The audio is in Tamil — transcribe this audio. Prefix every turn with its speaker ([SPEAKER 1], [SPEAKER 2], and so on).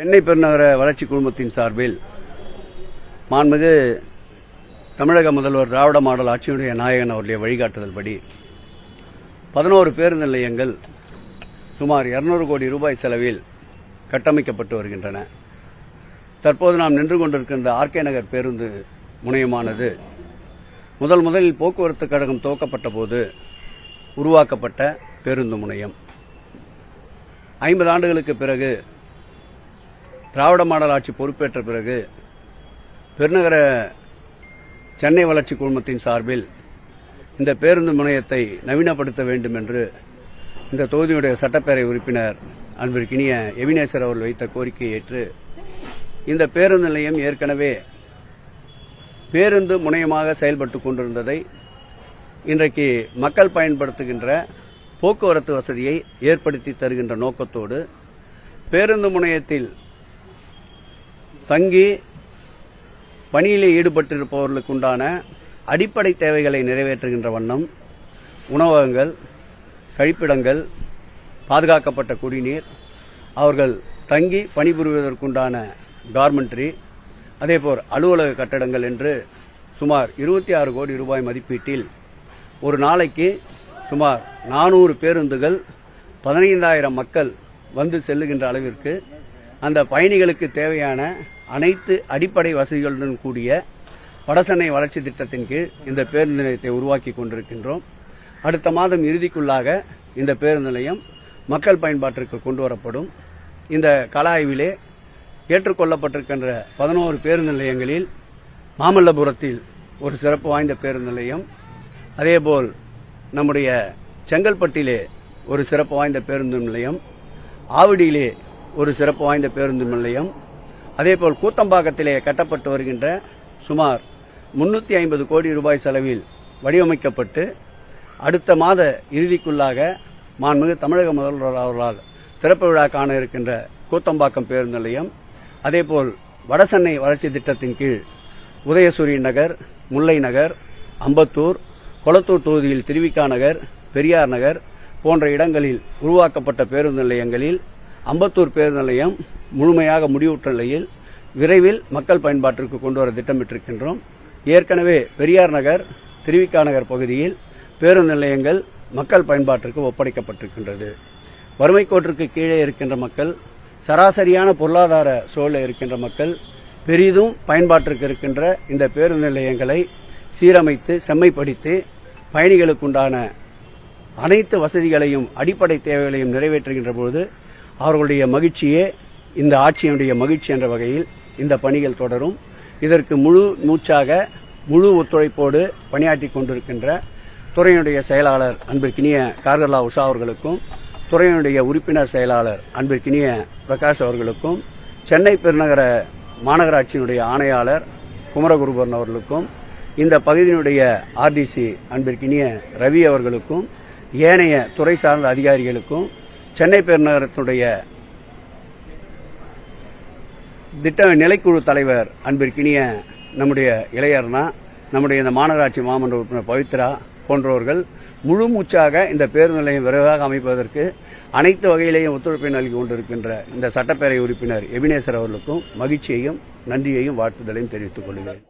[SPEAKER 1] சென்னை பெருநகர வளர்ச்சி குழுமத்தின் சார்பில் மாண்புமிகு தமிழக முதல்வர் திராவிட மாடல் ஆட்சியுடைய நாயகன் அவருடைய வழிகாட்டுதல்படி பதினோரு பேருந்து நிலையங்கள் சுமார் 200 கோடி ரூபாய் செலவில் கட்டமைக்கப்பட்டு வருகின்றன. தற்போது நாம் நின்று கொண்டிருக்கின்ற ஆர்கே நகர் பேருந்து முனையமானது முதல் முதலில் போக்குவரத்து கழகம் துவக்கப்பட்ட போது உருவாக்கப்பட்ட பேருந்து முனையம். ஐம்பது ஆண்டுகளுக்கு பிறகு திராவிட மாடல் ஆட்சி பொறுப்பேற்ற பிறகு பெருநகர சென்னை வளர்ச்சி குழுமத்தின் சார்பில் இந்த பேருந்து முனையத்தை நவீனப்படுத்த வேண்டும் என்று இந்த தொகுதியுடைய சட்டப்பேரவை உறுப்பினர் அன்பிற்கினிய எவினேசர் அவர்கள் வைத்த கோரிக்கையை ஏற்று இந்த பேருந்து நிலையம் ஏற்கனவே பேருந்து முனையமாக செயல்பட்டுக் கொண்டிருந்ததை இன்றைக்கு மக்கள் பயன்படுத்துகின்ற போக்குவரத்து வசதியை ஏற்படுத்தி தருகின்ற நோக்கத்தோடு பேருந்து முனையத்தில் தங்கி பணியிலே ஈடுபட்டிருப்பவர்களுக்கு உண்டான அடிப்படை தேவைகளை நிறைவேற்றுகின்ற வண்ணம் உணவகங்கள் கழிப்பிடங்கள் பாதுகாக்கப்பட்ட குடிநீர் அவர்கள் தங்கி பணிபுரிவதற்குண்டான கார்மெண்ட்ரி அதேபோல் அலுவலக கட்டடங்கள் என்று சுமார் இருபத்தி ஆறு கோடி ரூபாய் மதிப்பீட்டில் ஒரு நாளைக்கு சுமார் நானூறு பேருந்துகள் பதினைந்தாயிரம் மக்கள் வந்து செல்லுகின்ற அளவிற்கு அந்த பயணிகளுக்கு தேவையான அனைத்து அடிப்படை வசதிகளுடன் கூடிய வடசென்னை வளர்ச்சி திட்டத்தின் கீழ் இந்த பேருந்து நிலையத்தை உருவாக்கி கொண்டிருக்கின்றோம். அடுத்த மாதம் இறுதிக்குள்ளாக இந்த பேருந்து நிலையம் மக்கள் பயன்பாட்டிற்கு கொண்டு வரப்படும். இந்த கலாய்விலே ஆய்விலே ஏற்றுக்கொள்ளப்பட்டிருக்கின்ற பதினோரு பேருந்து நிலையங்களில் மாமல்லபுரத்தில் ஒரு சிறப்பு வாய்ந்த பேருந்து நிலையம் அதேபோல் நம்முடைய செங்கல்பட்டிலே ஒரு சிறப்பு வாய்ந்த பேருந்து நிலையம் ஆவடியிலே ஒரு சிறப்பு வாய்ந்த பேருந்து நிலையம் அதேபோல் கூத்தம்பாக்கத்திலே கட்டப்பட்டு வருகின்ற சுமார் முன்னூத்தி ஐம்பது கோடி ரூபாய் செலவில் வடிவமைக்கப்பட்டு அடுத்த மாத இறுதிக்குள்ளாக மாண்புமிகு தமிழக முதல்வர் அவர்களால் திறப்பு விழா காண இருக்கின்ற கூத்தம்பாக்கம் பேருந்து நிலையம் அதேபோல் வடசென்னை வளர்ச்சி திட்டத்தின் கீழ் உதயசூரியன் நகர் முல்லை நகர் அம்பத்தூர் கொளத்தூர் தொகுதியில் திருவிக்கா நகர் பெரியார் நகர் போன்ற இடங்களில் உருவாக்கப்பட்ட பேருந்து நிலையங்களில் அம்பத்தூர் பேருந்து நிலையம் முழுமையாக முடிவுற்ற நிலையில் விரைவில் மக்கள் பயன்பாட்டிற்கு கொண்டு வர திட்டமிட்டிருக்கின்றோம். ஏற்கனவே பெரியார் நகர் திருவிக்கா நகர் பகுதியில் பேருந்து நிலையங்கள் மக்கள் பயன்பாட்டிற்கு ஒப்படைக்கப்பட்டிருக்கின்றது. வறுமை கோட்டிற்கு கீழே இருக்கின்ற மக்கள் சராசரியான பொருளாதார சூழலில் இருக்கின்ற மக்கள் பெரிதும் பயன்பாட்டிற்கு இருக்கின்ற இந்த பேருந்து நிலையங்களை சீரமைத்து செம்மைப்படுத்தி பயணிகளுக்குண்டான அனைத்து வசதிகளையும் அடிப்படை தேவைகளையும் நிறைவேற்றுகின்ற பொழுது அவர்களுடைய மகிழ்ச்சியே இந்த ஆட்சியினுடைய மகிழ்ச்சி என்ற வகையில் இந்த பணிகள் தொடரும். இதற்கு முழு மூச்சாக முழு ஒத்துழைப்போடு பணியாற்றி கொண்டிருக்கின்ற துறையினுடைய செயலாளர் அன்பிற்கினிய கார்கர்லா உஷா அவர்களுக்கும் துறையினுடைய உறுப்பினர் செயலாளர் அன்பிற்கினிய பிரகாஷ் அவர்களுக்கும் சென்னை பெருநகர மாநகராட்சியினுடைய ஆணையாளர் குமரகுருபரன் அவர்களுக்கும் இந்த பகுதியினுடைய ஆர்டிசி அன்பிற்கினிய ரவி அவர்களுக்கும் ஏனைய துறை சார்ந்த அதிகாரிகளுக்கும் சென்னை பெருநகரத்துடைய திட்ட நிலைக்குழு தலைவர் அன்பிற்கினிய நம்முடைய இளையர்னா நம்முடைய இந்த மாநகராட்சி மாமன்ற உறுப்பினர் பவித்ரா போன்றவர்கள் முழு மூச்சாக இந்த பேருந்து நிலையம் விரைவாக அமைப்பதற்கு அனைத்து வகையிலேயும் ஒத்துழைப்பை நல்கி கொண்டிருக்கின்ற இந்த சட்டப்பேரவை உறுப்பினர் எபினேசர் அவர்களுக்கும் மகிழ்ச்சியையும் நன்றியையும் வாழ்த்துதலையும் தெரிவித்துக் கொள்கிறேன்.